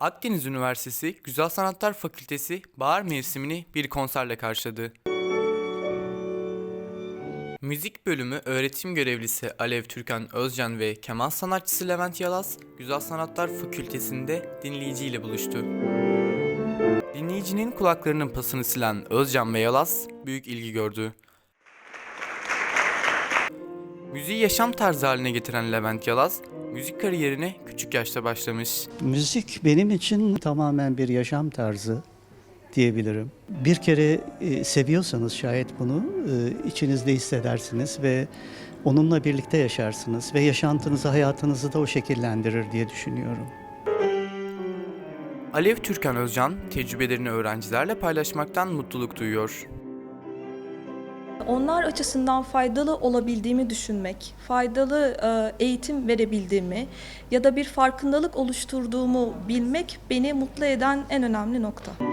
Akdeniz Üniversitesi Güzel Sanatlar Fakültesi bahar mevsimini bir konserle karşıladı. Müzik bölümü öğretim görevlisi Alev Türkan Özcan ve keman sanatçısı Levent Yalaz, Güzel Sanatlar Fakültesi'nde dinleyiciyle buluştu. Dinleyicinin kulaklarının pasını silen Özcan ve Yalaz büyük ilgi gördü. Müziği yaşam tarzı haline getiren Levent Yalaz, müzik kariyerine küçük yaşta başlamış. Müzik benim için tamamen bir yaşam tarzı diyebilirim. Bir kere e, seviyorsanız şayet bunu e, içinizde hissedersiniz ve onunla birlikte yaşarsınız ve yaşantınızı, hayatınızı da o şekillendirir diye düşünüyorum. Alev Türkan Özcan, tecrübelerini öğrencilerle paylaşmaktan mutluluk duyuyor. Onlar açısından faydalı olabildiğimi düşünmek, faydalı e, eğitim verebildiğimi ya da bir farkındalık oluşturduğumu bilmek beni mutlu eden en önemli nokta.